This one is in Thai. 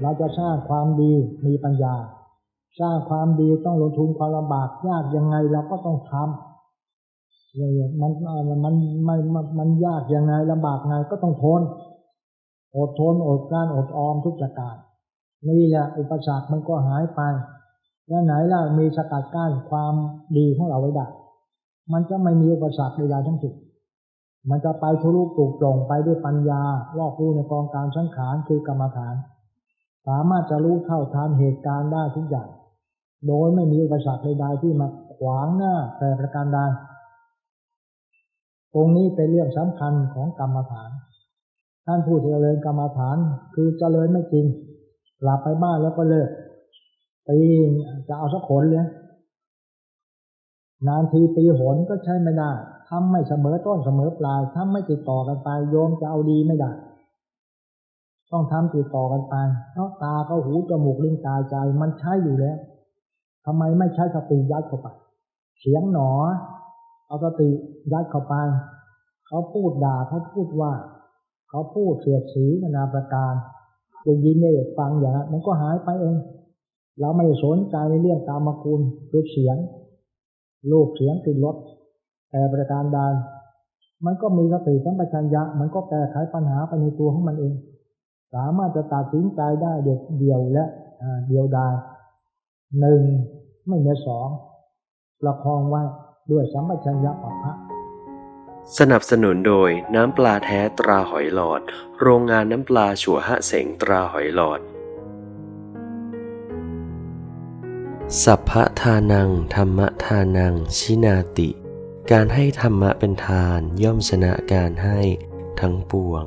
เราจะสร้างความดีมีปัญญา สร้างความดีต้องลงทุนความลำบากยากยังไงเราก็ต้องทำเนี่ยมันมันมันมันมันยากยังไงลำบากไงก็ต้องทนอดทนอดกลั้นอดออมทุกประการนี่แหละอุปสรรคมันก็หายไป แล้วไหนล่ะมีสกัดกั้นความดีของเราไว้ได้มันจะไม่มีอุปสรรคใดๆทั้งสิ้นมันจะไปทะลุปลุกปลงไปด้วยปัญญารอบรู้ในกองการสังขารคือกรรมฐาน สามารถจะรู้เท่าทันเหตุการณ์ได้ทุกอย่าง โดยไม่มีอุปสรรคใดๆที่มาขวางหน้าแต่ประการใดตรงนี้เป็นเรื่องสำคัญของกรรมฐาน ท่านผู้เจริญกรรมฐานคือเจริญไม่จริงกลับไปบ้านแล้วก็เลิกปีจะเอาสักขนเลยนานทีปีหนก็ใช้ไม่ได้ทำไม่เสมอต้นเสมอปลายทำไม่ติดต่อกันไปโยมจะเอาดีไม่ได้ ต้องทำติดต่อกันไปเพราะตาก็หูจมูกลิ้นกายใจ มันใช้อยู่แล้วทำไมไม่ใช้สติยัดเข้าไป เสียงหนอ เอาสติยัดเข้าไป เขาพูดด่าเขาพูดว่า เขาพูดเสียดสีนานาประการได้ยินได้ฟังอย่างนั้นมันก็หายไปเอง เราไม่สนใจในเรื่องกามคุณคือเสียงรูปเสียงกลิ่นรสแต่ประการใดมันก็มีสติสัมปชัญญะ มันก็แก้ไขปัญหาไปในตัวของมันเอง สามารถจะตัดสินใจได้เด็ดเดียวและเดียวดายหนึ่งไม่มีสองประคองไว้ด้วยสัมปชัญญะปัปพะสนับสนุนโดยน้ำปลาแท้ตราหอยหลอด โรงงานน้ำปลาฉัวหะเสงตราหอยหลอด สัพพะทานัง ธรรมทานัง ชินาติ การให้ธรรมะเป็นทานย่อมชนะการให้ทั้งปวง